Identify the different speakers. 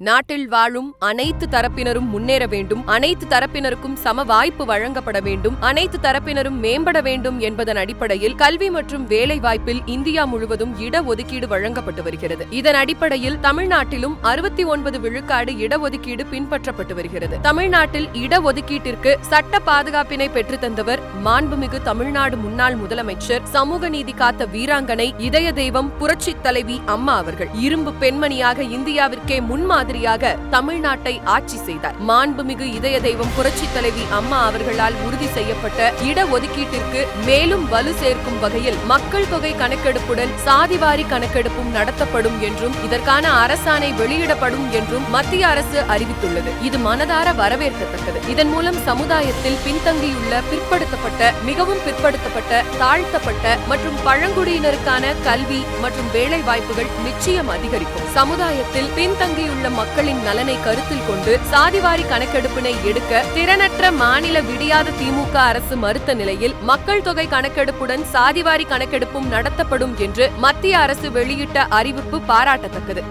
Speaker 1: நாட்டில் வாழும் அனைத்து தரப்பினரும் முன்னேற வேண்டும் அனைத்து தரப்பினருக்கும் சம வாய்ப்பு வழங்கப்பட வேண்டும் அனைத்து தரப்பினரும் மேம்பட வேண்டும் என்பதன் அடிப்படையில் கல்வி மற்றும் வேலை வாய்ப்பில் இந்தியா முழுவதும் இடஒதுக்கீடு வழங்கப்பட்டு வருகிறது. இதன் அடிப்படையில் தமிழ்நாட்டிலும் அறுபத்தி ஒன்பது விழுக்காடு இடஒதுக்கீடு பின்பற்றப்பட்டு வருகிறது. தமிழ்நாட்டில் இடஒதுக்கீட்டிற்கு சட்ட பாதுகாப்பினை பெற்றுத்தந்தவர் மாண்புமிகு தமிழ்நாடு முன்னாள் முதலமைச்சர் சமூக நீதி காத்த வீராங்கனை இதய தெய்வம் புரட்சி தலைவி அம்மா அவர்கள். இரும்பு பெண்மணியாக இந்தியாவிற்கே முன்மா முன்மாதிரியாக தமிழ்நாட்டை ஆட்சி செய்தார். மாண்புமிகு இதய தெய்வம் புரட்சி தலைவி அம்மா அவர்களால் உறுதி செய்யப்பட்ட இட ஒதுக்கீட்டிற்கு மேலும் வலு சேர்க்கும் வகையில் மக்கள் தொகை கணக்கெடுப்புடன் சாதிவாரி கணக்கெடுப்பும் நடத்தப்படும் என்றும் இதற்கான அரசாணை வெளியிடப்படும் என்றும் மத்திய அரசு அறிவித்துள்ளது. இது மனதார வரவேற்கத்தக்கது. இதன் மூலம் சமுதாயத்தில் பின்தங்கியுள்ள பிற்படுத்தப்பட்ட மிகவும் பிற்படுத்தப்பட்ட தாழ்த்தப்பட்ட மற்றும் பழங்குடியினருக்கான கல்வி மற்றும் வேலை வாய்ப்புகள் நிச்சயம் அதிகரிக்கும். சமுதாயத்தில் பின்தங்கியுள்ள மக்களின் நலனை கருத்தில் கொண்டு சாதிவாரி கணக்கெடுப்பினை எடுக்க திறனற்ற மாநில விடியாத திமுக அரசு மறுத்த நிலையில் மக்கள் தொகை கணக்கெடுப்புடன் சாதிவாரி கணக்கெடுப்பும் நடத்தப்படும் என்று மத்திய அரசு வெளியிட்ட அறிவிப்பு பாராட்டத்தக்கது.